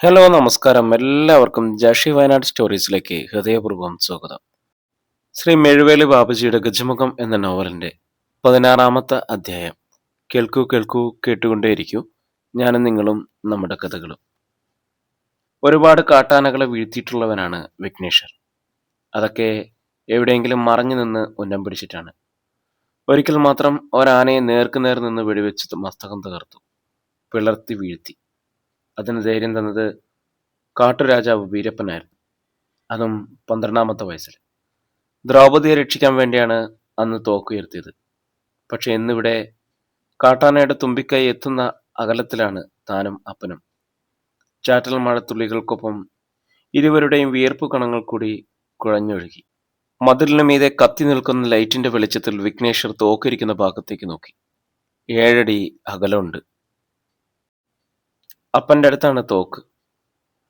Hello നമസ്കാരം. എല്ലാവർക്കും ജഷി വയനാട് സ്റ്റോറീസിലേക്ക് ഹൃദയപൂർവം സ്വാഗതം. ശ്രീ മെഴുവേലി ബാബുജിയുടെ ഗജമുഖം എന്ന നോവലിന്റെ പതിനാറാമത്തെ അധ്യായം. കേൾക്കൂ കേൾക്കൂ കേട്ടുകൊണ്ടേയിരിക്കൂ. ഞാനും നിങ്ങളും നമ്മുടെ കഥകളും. ഒരുപാട് കാട്ടാനകളെ വീഴ്ത്തിയിട്ടുള്ളവനാണ് വിഘ്നേശ്വർ. അതൊക്കെ എവിടെയെങ്കിലും മറഞ്ഞു നിന്ന് ഉന്നം പിടിച്ചിട്ടാണ്. ഒരിക്കൽ മാത്രം ഒരാനയെ നേർക്കുനേർ നിന്ന് വെടിവെച്ച് മസ്തകം തകർത്തു. പിളർത്തി വീഴ്ത്തി. അതിന് ധൈര്യം തന്നത് കാട്ടുരാജാവ് വീരപ്പനായിരുന്നു. അതും പന്ത്രണ്ടാമത്തെ വയസ്സിൽ. ദ്രൗപദിയെ രക്ഷിക്കാൻ വേണ്ടിയാണ് അന്ന് തോക്കുയർത്തിയത് പക്ഷെ ഇന്നിവിടെ കാട്ടാനയുടെ തുമ്പിക്കൈ എത്തുന്ന അകലത്തിലാണ് താനും അപ്പനും. ചാറ്റൽ മഴത്തുള്ളികൾക്കൊപ്പം ഇരുവരുടെയും വിയർപ്പ് കണങ്ങൾ കൂടി കുഴഞ്ഞൊഴുകി. മതിലിന് മീതെ കത്തി നിൽക്കുന്ന ലൈറ്റിന്റെ വെളിച്ചത്തിൽ വിഘ്നേശ്വർ തോക്കിരിക്കുന്ന ഭാഗത്തേക്ക് നോക്കി. ഏഴടി അകലമുണ്ട്. അപ്പന്റെ അടുത്താണ് തോക്ക്.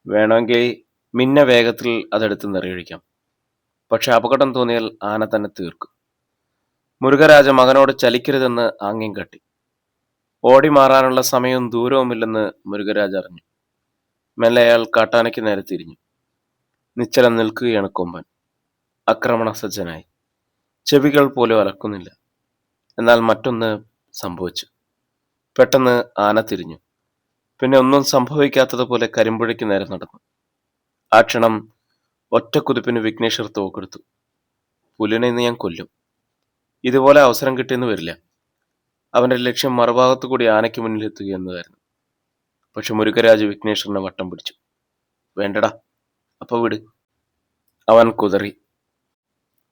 വേണമെങ്കിൽ മിന്ന വേഗത്തിൽ അതെടുത്ത് നിറയൊഴിക്കാം. പക്ഷെ അപകടം തോന്നിയാൽ ആന തന്നെ തീർക്കും. മുരുകരാജ മകനോട് ചലിക്കരുതെന്ന് ആംഗ്യം കട്ടി. ഓടി മാറാനുള്ള സമയവും ദൂരവുമില്ലെന്ന് മുരുകരാജ് അറിഞ്ഞു. മെല്ലെ അയാൾ കാട്ടാനയ്ക്ക് നേരെ തിരിഞ്ഞു. നിശ്ചലം നിൽക്കുകയാണ് കൊമ്പൻ. ആക്രമണ സജ്ജനായി. ചെവികൾ പോലും അലക്കുന്നില്ല. എന്നാൽ മറ്റൊന്ന് സംഭവിച്ചു. പെട്ടെന്ന് ആന തിരിഞ്ഞു. പിന്നെ ഒന്നും സംഭവിക്കാത്തതുപോലെ കരിമ്പുഴയ്ക്ക് നേരെ നടന്നു. ആ ക്ഷണം ഒറ്റക്കുതിപ്പിന് വിഘ്നേശ്വർ തോക്കെടുത്തു. പുലിനെ ഇന്ന് ഞാൻ കൊല്ലും. ഇതുപോലെ അവസരം കിട്ടിയെന്ന് വരില്ല. അവന്റെ ലക്ഷ്യം മറുഭാഗത്തു കൂടി ആനയ്ക്ക് മുന്നിൽ എത്തുക എന്നതായിരുന്നു. പക്ഷെ മുരുകരാജ് വിഘ്നേശ്വറിനെ വട്ടം പിടിച്ചു. വേണ്ടടാ അപ്പൊ വിട്. അവൻ കുതറി.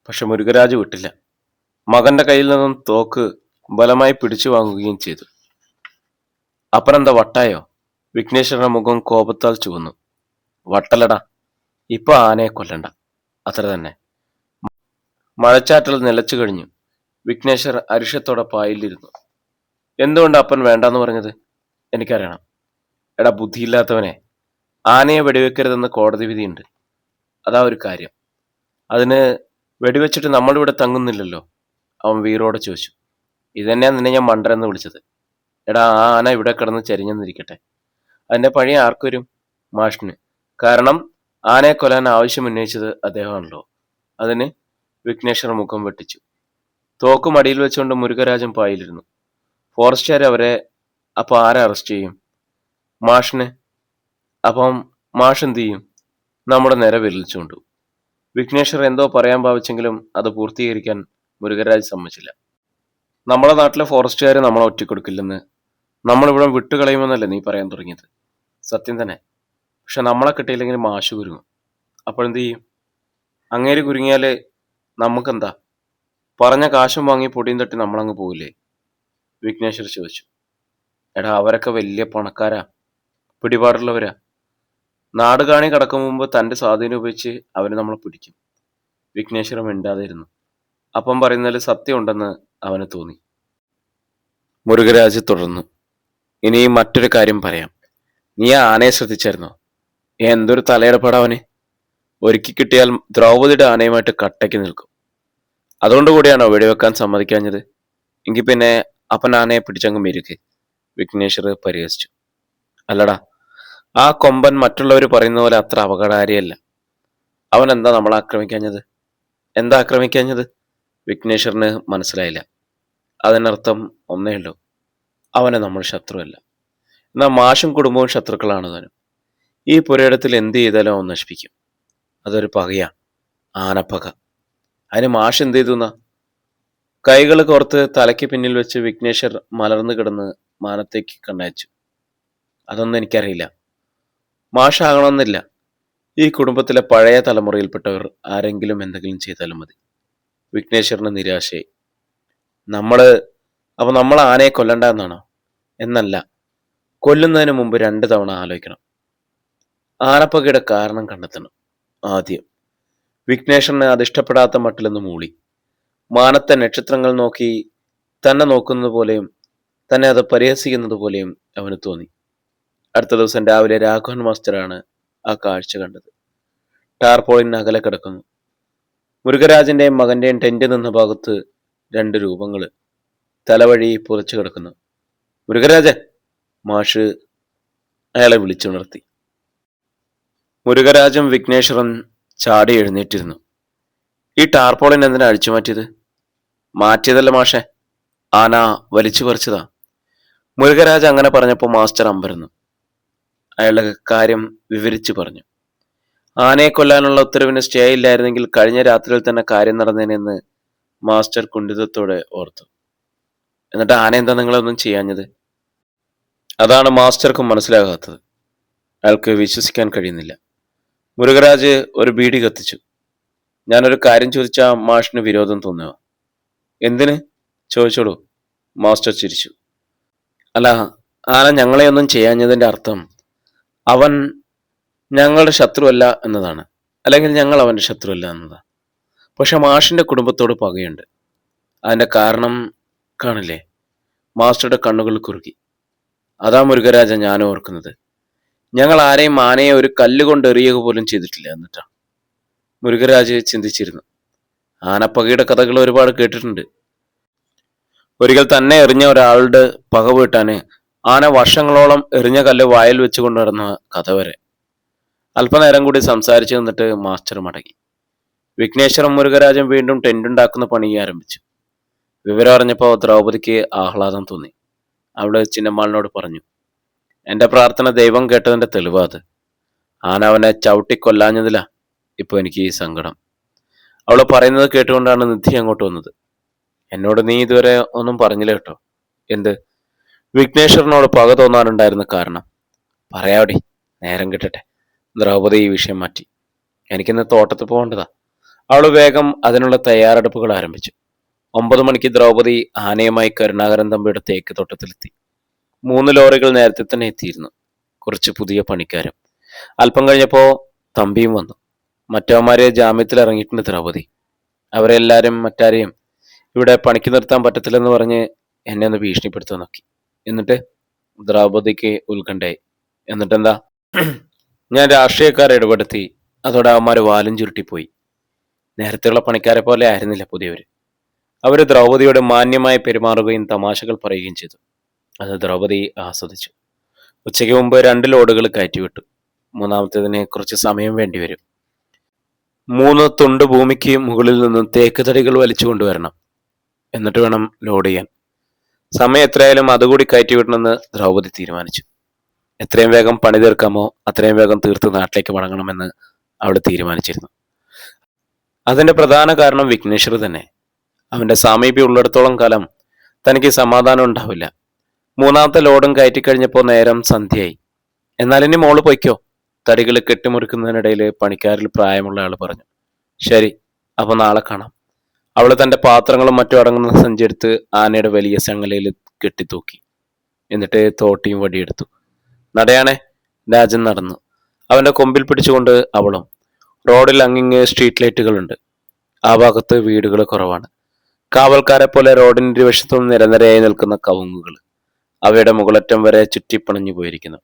പക്ഷെ മുരുകരാജ് വിട്ടില്ല. മകന്റെ കയ്യിൽ നിന്നും തോക്ക് ബലമായി പിടിച്ചു വാങ്ങുകയും ചെയ്തു. അപ്പനെന്താ വട്ടായോ? വിഘ്നേശ്വരന്റെ മുഖം കോപത്താൽ ചുവന്നു. വട്ടലടാ ഇപ്പൊ ആനയെ കൊല്ലണ്ട. അത്ര തന്നെ. മഴച്ചാറ്റൽ നിലച്ചു കഴിഞ്ഞു. വിഘ്നേശ്വർ അരിഷത്തോടെ പായിലിരുന്നു. എന്തുകൊണ്ട് അപ്പൻ വേണ്ടെന്ന് പറഞ്ഞത്? എനിക്കറിയണം. എടാ ബുദ്ധിയില്ലാത്തവനെ. ആനയെ വെടിവെക്കരുതെന്ന് കോടതി വിധിയുണ്ട്. അതാ ഒരു കാര്യം. അതിന് വെടിവെച്ചിട്ട് നമ്മളിവിടെ തങ്ങുന്നില്ലല്ലോ? അവൻ വീറോടെ ചോദിച്ചു. ഇതന്നെയാ നിന്നെ ഞാൻ മണ്ടരെന്ന് വിളിച്ചത്? എടാ ആ ആന ഇവിടെ കിടന്ന് ചരിഞ്ഞെന്നിരിക്കട്ടെ. അതിന്റെ പഴി ആർക്കൊരു? മാഷിന്. കാരണം ആനയെ കൊല്ലാൻ ആവശ്യം ഉന്നയിച്ചത് അദ്ദേഹമാണല്ലോ. അതിന് വിഘ്നേശ്വർ മുഖം വെട്ടിച്ചു. തോക്കും അടിയിൽ വെച്ചുകൊണ്ട് മുരുകരാജൻ പായിലിരുന്നു. ഫോറസ്റ്റുകാർ അവരെ അപ്പോൾ ആരെ അറസ്റ്റ് ചെയ്യും? മാഷിന്. അപ്പം മാഷ് എന്ത് ചെയ്യും? നമ്മുടെ നേരെ വിരലിച്ചുകൊണ്ടു. വിഘ്നേശ്വർ എന്തോ പറയാൻ ഭാവിച്ചെങ്കിലും അത് പൂർത്തീകരിക്കാൻ മുരുകരാജ് സമ്മതിച്ചില്ല. നമ്മുടെ നാട്ടിലെ ഫോറസ്റ്റുകാർ നമ്മളെ ഒറ്റക്കൊടുക്കില്ലെന്ന്. നമ്മളിവിടെ വിട്ടുകളയുമെന്നല്ലേ നീ പറയാൻ തുടങ്ങിയത്? സത്യം തന്നെ. പക്ഷെ നമ്മളെ കിട്ടിയില്ലെങ്കിൽ മാഷ് കുരുങ്ങും. അപ്പോഴെന്ത് ചെയ്യും? അങ്ങേര് കുരുങ്ങിയാൽ നമുക്കെന്താ? പറഞ്ഞ കാശും വാങ്ങി പൊടിയും തട്ടി നമ്മളങ്ങ് പോവില്ലേ? വിഘ്നേശ്വർ ചോദിച്ചു. എടാ അവരൊക്കെ വലിയ പണക്കാരാ. പിടിപാടുള്ളവരാ. നാട് കാണി കടക്കും മുമ്പ് തന്റെ സ്വാധീനം ഉപയോഗിച്ച് അവർ നമ്മളെ പിടിക്കും. വിഘ്നേശ്വരം മിണ്ടാതിരുന്നു. അപ്പം പറയുന്നതിൽ സത്യമുണ്ടെന്ന് അവന് തോന്നി. മുരുകരാജ് തുടർന്നു. ഇനി മറ്റൊരു കാര്യം പറയാം. നീ ആനയെ ശ്രദ്ധിച്ചായിരുന്നോ? എന്തൊരു തലയെടുപ്പാടാവനെ ഒരുക്കി കിട്ടിയാൽ ദ്രൗപതിയുടെ ആനയുമായിട്ട് കട്ടയ്ക്ക് നിൽക്കും. അതുകൊണ്ട് കൂടിയാണോ വെടിവെക്കാൻ സമ്മതിക്കാഞ്ഞത്? എങ്കിൽ പിന്നെ അപ്പൻ ആനയെ പിടിച്ചങ്ങ് മെരുക്ക്. വിഘ്നേശ്വർ പരിഹസിച്ചു. അല്ലടാ ആ കൊമ്പൻ മറ്റുള്ളവർ പറയുന്ന പോലെ അത്ര അപകടകാരിയല്ല അവൻ എന്താ നമ്മളെ ആക്രമിക്കാഞ്ഞത്? എന്താ ആക്രമിക്കാഞ്ഞത്? വിഘ്നേശ്വറിന് മനസ്സിലായില്ല. അതിനർത്ഥം ഒന്നേ ഉള്ളൂ. അവനെ നമ്മൾ ശത്രുവല്ല. എന്നാൽ മാഷും കുടുംബവും ശത്രുക്കളാണ് താനും ഈ പുരയിടത്തിൽ എന്ത് ചെയ്താലും അവൻ നശിപ്പിക്കും. അതൊരു പകയാണ് ആനപ്പക. അതിന് മാഷ് എന്ത് ചെയ്തു എന്നാ? കൈകൾ കോർത്ത് തലയ്ക്ക് പിന്നിൽ വെച്ച് വിഘ്നേശ്വർ മലർന്നു കിടന്ന് മാനത്തേക്ക് കണ്ണയച്ചു. അതൊന്നും എനിക്കറിയില്ല. മാഷാകണമെന്നില്ല ഈ കുടുംബത്തിലെ പഴയ തലമുറയിൽപ്പെട്ടവർ ആരെങ്കിലും എന്തെങ്കിലും ചെയ്താലും മതി. വിഘ്നേശ്വറിന് നിരാശയായി. നമ്മൾ അപ്പോൾ നമ്മൾ ആനയെ കൊല്ലണ്ട എന്നാണോ? എന്നല്ല. കൊല്ലുന്നതിന് മുമ്പ് രണ്ട് തവണ ആലോചിക്കണം. ആനപ്പകയുടെ കാരണം കണ്ടെത്തണം ആദ്യം. വിഘ്നേശ്വരന് അത് ഇഷ്ടപ്പെടാത്ത മട്ടിലൊന്ന് മൂളി. മാനത്തെ നക്ഷത്രങ്ങൾ നോക്കി തന്നെ നോക്കുന്നത് പോലെയും തന്നെ അത് പരിഹസിക്കുന്നത് പോലെയും അവന് തോന്നി. അടുത്ത ദിവസം രാവിലെ രാഘവൻ മാസ്റ്ററാണ് ആ കാഴ്ച കണ്ടത്. ടാർപോളിൻ അകലെ കിടക്കുന്നു. മുരുകരാജന്റെയും മകന്റെയും ടെന്റ് നിന്ന ഭാഗത്ത് രണ്ട് രൂപങ്ങൾ തലവഴി പുതച്ചു കിടക്കുന്നു. മുരുകരാജൻ മാഷ് അയാളെ വിളിച്ചുണർത്തി മുരുകരാജൻ വിഘ്നേശ്വരൻ ചാടി എഴുന്നേറ്റിരുന്നു. ഈ ടാർപോളിൻ എന്തിനാ അഴിച്ചു മാറ്റിയത്? മാറ്റിയതല്ല മാഷെ ആന വലിച്ചു പറിച്ചതാ. മുരുകരാജ് അങ്ങനെ പറഞ്ഞപ്പോൾ മാസ്റ്റർ അമ്പരുന്നു. അയാളുടെ കാര്യം വിവരിച്ചു പറഞ്ഞു. ആനയെ കൊല്ലാനുള്ള ഉത്തരവിന് സ്റ്റേ ഇല്ലായിരുന്നെങ്കിൽ കഴിഞ്ഞ രാത്രിയിൽ തന്നെ കാര്യം നടന്നേനെന്ന് മാസ്റ്റർ കുണ്ഠിതത്തോടെ ഓർത്തു. എന്നിട്ട് ആന എന്താ നിങ്ങളൊന്നും ചെയ്യാഞ്ഞത്? അതാണ് മാസ്റ്റർക്കും മനസ്സിലാകാത്തത്. അയാൾക്ക് വിശ്വസിക്കാൻ കഴിയുന്നില്ല. മുരുകരാജ് ഒരു ബീഡി കത്തിച്ചു. ഞാനൊരു കാര്യം ചോദിച്ചാൽ മാഷിന് വിരോധം തോന്നുക. എന്തിന്? ചോദിച്ചോളൂ. മാസ്റ്റർ ചിരിച്ചു. അല്ല ആന ഞങ്ങളെയൊന്നും ചെയ്യാഞ്ഞതിന്റെ അർത്ഥം അവൻ ഞങ്ങളുടെ ശത്രുവല്ല എന്നതാണ്. അല്ലെങ്കിൽ ഞങ്ങൾ അവന്റെ ശത്രുവല്ല എന്നതാണ്. പക്ഷെ മാഷിന്റെ കുടുംബത്തോട് പകയുണ്ട്. അതിന്റെ കാരണം കാണില്ലേ? മാസ്റ്ററുടെ കണ്ണുകൾ കുറുകി. അതാ മുരുകരാജ ഞാൻ ഓർക്കുന്നത്. ഞങ്ങൾ ആരെയും ആനയെ ഒരു കല്ലുകൊണ്ട് എറിയുക പോലും ചെയ്തിട്ടില്ല എന്നിട്ടാ. മുരുകരാജ് ചിന്തിച്ചിരുന്നു. ആനപ്പകയുടെ കഥകൾ ഒരുപാട് കേട്ടിട്ടുണ്ട്. ഒരിക്കൽ തന്നെ എറിഞ്ഞ ഒരാളുടെ പക വീട്ടാന് ആന വർഷങ്ങളോളം എറിഞ്ഞ കല്ല് വായിൽ വെച്ചുകൊണ്ട് നടന്ന കഥ വരെ. അല്പനേരം കൂടി സംസാരിച്ചു നിന്നിട്ട് മാസ്റ്റർ മടങ്ങി. വിഘ്നേശ്വരം മുരുകരാജൻ വീണ്ടും ടെന്റുണ്ടാക്കുന്ന പണി ആരംഭിച്ചു. വിവരം അറിഞ്ഞപ്പോൾ ദ്രൗപദിക്ക് ആഹ്ലാദം തോന്നി. അവൾ ചിന്നമ്മാളിനോട് പറഞ്ഞു എന്റെ പ്രാർത്ഥന ദൈവം കേട്ടതിന്റെ തെളിവാ അത്. ആന അവനെ ചവിട്ടിക്കൊല്ലാഞ്ഞതിലാ ഇപ്പൊ എനിക്ക് ഈ സങ്കടം. അവൾ പറയുന്നത് കേട്ടുകൊണ്ടാണ് നിധി അങ്ങോട്ട് വന്നത്. എന്നോട് നീ ഇതുവരെ ഒന്നും പറഞ്ഞില്ല കേട്ടോ. എന്ത്? വിഘ്നേശ്വരനോട് പക തോന്നാനുണ്ടായിരുന്ന കാരണം. പറയാവടി നേരം കിട്ടട്ടെ. ദ്രൗപദി ഈ വിഷയം മാറ്റി. എനിക്കിന്ന് തോട്ടത്തിൽ പോകേണ്ടതാ. അവൾ വേഗം അതിനുള്ള തയ്യാറെടുപ്പുകൾ ആരംഭിച്ചു. ഒമ്പത് മണിക്ക് ദ്രൗപദി ആനയുമായി കരുണാകരൻ തമ്പിയുടെ തേക്ക് തോട്ടത്തിലെത്തി. മൂന്ന് ലോറികൾ നേരത്തെ തന്നെ എത്തിയിരുന്നു. കുറച്ച് പുതിയ പണിക്കാരും. അല്പം കഴിഞ്ഞപ്പോൾ തമ്പിയും വന്നു. മറ്റവന്മാരെ ജാമ്യത്തിൽ ഇറങ്ങിയിട്ടുണ്ട് ദ്രൗപദി. അവരെല്ലാരും മറ്റാരെയും ഇവിടെ പണിക്ക് നിർത്താൻ പറ്റത്തില്ലെന്ന് പറഞ്ഞ് എന്നെ ഒന്ന് ഭീഷണിപ്പെടുത്താൻ നോക്കി. എന്നിട്ട് ദ്രൗപദിക്ക് ഉത്കണ്ഠയായി. എന്നിട്ടെന്താ? ഞാൻ രാഷ്ട്രീയക്കാരെ ഇടപെടുത്തി അതോടെ അവന്മാർ വാലും ചുരുട്ടിപ്പോയി. നേരത്തെയുള്ള പണിക്കാരെ പോലെ ആയിരുന്നില്ല പുതിയവര്. അവർ ദ്രൗപതിയോട് മാന്യമായി പെരുമാറുകയും തമാശകൾ പറയുകയും ചെയ്തു. അത് ദ്രൗപതി ആസ്വദിച്ചു. ഉച്ചയ്ക്ക് മുമ്പ് രണ്ട് ലോഡുകൾ കയറ്റിവിട്ടു. മൂന്നാമത്തേതിന് കുറച്ച് സമയം വേണ്ടിവരും മൂന്ന് തുണ്ട് ഭൂമിക്ക് മുകളിൽ നിന്ന് തേക്ക് തടികൾ വലിച്ചു കൊണ്ടുവരണം. എന്നിട്ട് വേണം ലോഡ് ചെയ്യാൻ. സമയം എത്രയായാലും അതുകൂടി കയറ്റിവിടണമെന്ന് ദ്രൗപദി തീരുമാനിച്ചു. എത്രയും വേഗം പണി തീർക്കാമോ അത്രയും വേഗം തീർത്ത് നാട്ടിലേക്ക് മടങ്ങണമെന്ന് അവൾ തീരുമാനിച്ചിരുന്നു. അതിന്റെ പ്രധാന കാരണം വിഘ്നേശ്വർ തന്നെ. അവന്റെ സാമീപ്യം ഉള്ളിടത്തോളം കാലം തനിക്ക് സമാധാനം ഉണ്ടാവില്ല. മൂന്നാമത്തെ ലോഡും കയറ്റി കയറ്റിക്കഴിഞ്ഞപ്പോൾ നേരം സന്ധ്യയായി. എന്നാൽ ഇനി മോൾ പൊയ്ക്കോ? തടികൾ കെട്ടിമുറിക്കുന്നതിനിടയിൽ പണിക്കാരിൽ പ്രായമുള്ള ആൾ പറഞ്ഞു. ശരി അപ്പോൾ നാളെ കാണാം. അവൾ തന്റെ പാത്രങ്ങളും മറ്റും അടങ്ങുന്ന സഞ്ചെടുത്ത് ആനയുടെ വലിയ ചങ്ങലയിൽ കെട്ടിത്തൂക്കി. എന്നിട്ട് തോട്ടിയും വടിയെടുത്തു. നടയാണേ രാജൻ നടന്നു. അവന്റെ കൊമ്പിൽ പിടിച്ചുകൊണ്ട് അവളും. റോഡിൽ അങ്ങിങ്ങ് സ്ട്രീറ്റ് ലൈറ്റുകളുണ്ട്. ആ ഭാഗത്ത് വീടുകൾ കുറവാണ്. കാവൽക്കാരെ പോലെ റോഡിന്റെ ഇരുവശത്തും നിരനിരയായി നിൽക്കുന്ന കവുങ്ങുകൾ. അവയുടെ മുകളറ്റം വരെ ചുറ്റിപ്പണഞ്ഞു പോയിരിക്കുന്നു.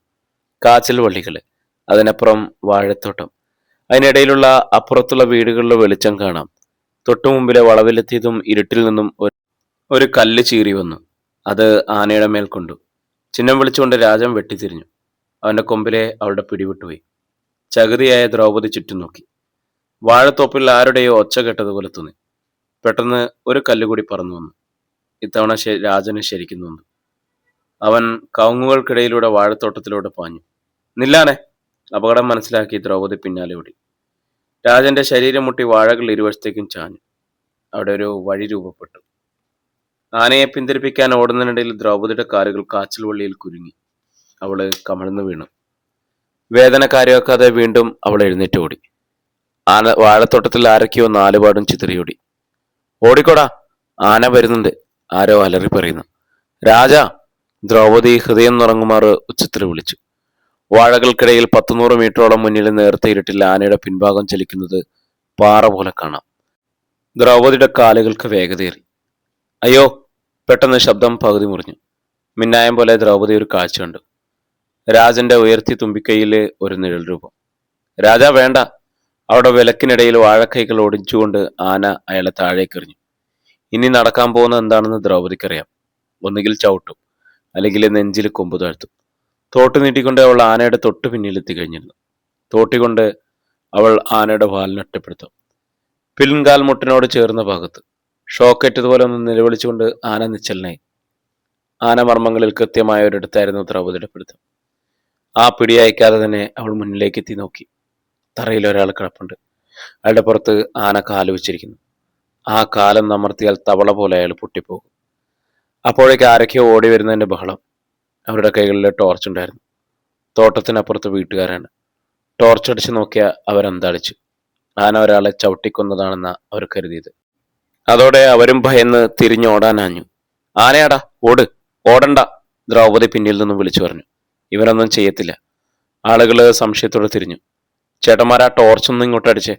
കാച്ചിൽ വള്ളികൾ അതിനപ്പുറം വാഴത്തോട്ടം. അതിനിടയിലുള്ള അപ്പുറത്തുള്ള വീടുകളിലെ വെളിച്ചം കാണാം. തൊട്ടു മുമ്പിലെ വളവിലെത്തിയതും ഇരുട്ടിൽ നിന്നും ഒരു- ഒരു കല്ല് ചീറി വന്നു. അത് ആനയുടെ മേൽ കൊണ്ടു. ചിഹ്നം വിളിച്ചുകൊണ്ട് രാജൻ വെട്ടിത്തിരിഞ്ഞു. അവന്റെ കൊമ്പിലെ അവളുടെ പിടിവിട്ടുപോയി. ചകിരിയായ ദ്രൗപദി ചുറ്റും നോക്കി. വാഴത്തോപ്പിൽ ആരുടെയോ ഒച്ച കേട്ടതുപോലെ തോന്നി. പെട്ടെന്ന് ഒരു കല്ലുകൂടി പറന്നു വന്നു. ഇത്തവണ രാജന് ശരിക്കും നിന്നു അവൻ കവുങ്ങുകൾക്കിടയിലൂടെ വാഴത്തോട്ടത്തിലൂടെ പാഞ്ഞു. നില്ലാനെ അപകടം മനസ്സിലാക്കി ദ്രൗപദി പിന്നാലെ ഓടി. രാജന്റെ ശരീരം മുട്ടി വാഴകൾ ഇരുവശത്തേക്കും ചാഞ്ഞു. അവിടെ ഒരു വഴി രൂപപ്പെട്ടു. ആനയെ പിന്തിരിപ്പിക്കാൻ ഓടുന്നതിനിടയിൽ ദ്രൗപദിയുടെ കാലുകൾ കാച്ചിൽ വള്ളിയിൽ കുരുങ്ങി. അവൾ കമഴ്ന്നു വീണു. വേദന കാര്യമാക്കാതെ വീണ്ടും അവൾ എഴുന്നേറ്റ് ഓടി. ആന വാഴത്തോട്ടത്തിൽ ആരൊക്കെയോ നാലുപാടും ചിതറിയോടി. ഓടിക്കോടാ. ആന വരുന്നുണ്ട്. ആരോ അലറി പറയുന്നു. രാജ ദ്രൗപദി ഹൃദയം നുറങ്ങുമാർ ഉച്ചത്തിൽ വിളിച്ചു. വാഴകൾക്കിടയിൽ പത്തുനൂറ് മീറ്ററോളം മുന്നിൽ നേർത്ത ഇരുട്ടിൽ ആനയുടെ പിൻഭാഗം ചലിക്കുന്നത് പാറ പോലെ കാണാം. ദ്രൗപദിയുടെ കാലുകൾക്ക് വേഗതയേറി. അയ്യോ പെട്ടെന്ന് ശബ്ദം പകുതി മുറിഞ്ഞു. മിന്നായം പോലെ ദ്രൗപദി ഒരു കാഴ്ച കണ്ടു. രാജന്റെ ഉയർത്തി തുമ്പിക്കൈയിലെ ഒരു നിഴൽ രൂപം. രാജാ വേണ്ട. അവിടെ വിലക്കിനിടയിൽ വാഴക്കൈകൾ ഓടിച്ചുകൊണ്ട് ആന അയാളെ താഴേക്കെറിഞ്ഞു ഇനി നടക്കാൻ പോകുന്ന എന്താണെന്ന് ദ്രൗപദിക്കറിയാം. ഒന്നുകിൽ ചവിട്ടും അല്ലെങ്കിൽ നെഞ്ചിൽ കൊമ്പ് താഴ്ത്തും. തോട്ട് നീട്ടിക്കൊണ്ട് അവൾ ആനയുടെ തൊട്ട് പിന്നിലെത്തി കഴിഞ്ഞിരുന്നു. തോട്ടിക്കൊണ്ട് അവൾ ആനയുടെ വാലിനൊറ്റപ്പെടുത്തും പിൻകാൽ മുട്ടിനോട് ചേർന്ന ഭാഗത്ത് ഷോക്കേറ്റതുപോലെ ഒന്ന് നിലവിളിച്ചുകൊണ്ട് ആന നിശ്ചലനായി. ആന മർമ്മങ്ങളിൽ കൃത്യമായ ഒരിടത്തായിരുന്നു ദ്രൗപദിയുടെ പിടുത്തം. ആ പിടിയയക്കാതെ തന്നെ അവൾ മുന്നിലേക്ക് എത്തി നോക്കി. തറയിൽ ഒരാൾ കിടപ്പുണ്ട്. അയാളുടെ പുറത്ത് ആന കാൽ വെച്ചിരിക്കുന്നു ആ കാലം നമർത്തിയാൽ തവള പോലെ അയാൾ പൊട്ടിപ്പോകും. അപ്പോഴേക്ക് ആരൊക്കെയോ ഓടി വരുന്നതിന്റെ ബഹളം. അവരുടെ കൈകളിൽ ടോർച്ച് ഉണ്ടായിരുന്നു. തോട്ടത്തിനപ്പുറത്ത് വീട്ടുകാരാണ്. ടോർച്ച് അടിച്ച് നോക്കിയ അവരന്താളിച്ചു. ആന ഒരാളെ ചവിട്ടിക്കൊന്നതാണെന്ന അവർ കരുതിയത്. അതോടെ അവരും ഭയന്ന് തിരിഞ്ഞോടാനാഞ്ഞു ആനയാടാ ഓട്. ഓടണ്ട ദ്രൗപദി പിന്നിൽ നിന്നും വിളിച്ചു പറഞ്ഞു. ഇവരൊന്നും ചെയ്യത്തില്ല. ആളുകൾ സംശയത്തോടെ തിരിഞ്ഞു. ചേട്ടന്മാരാ ടോർച്ച് ഒന്നും ഇങ്ങോട്ട് അടിച്ചേ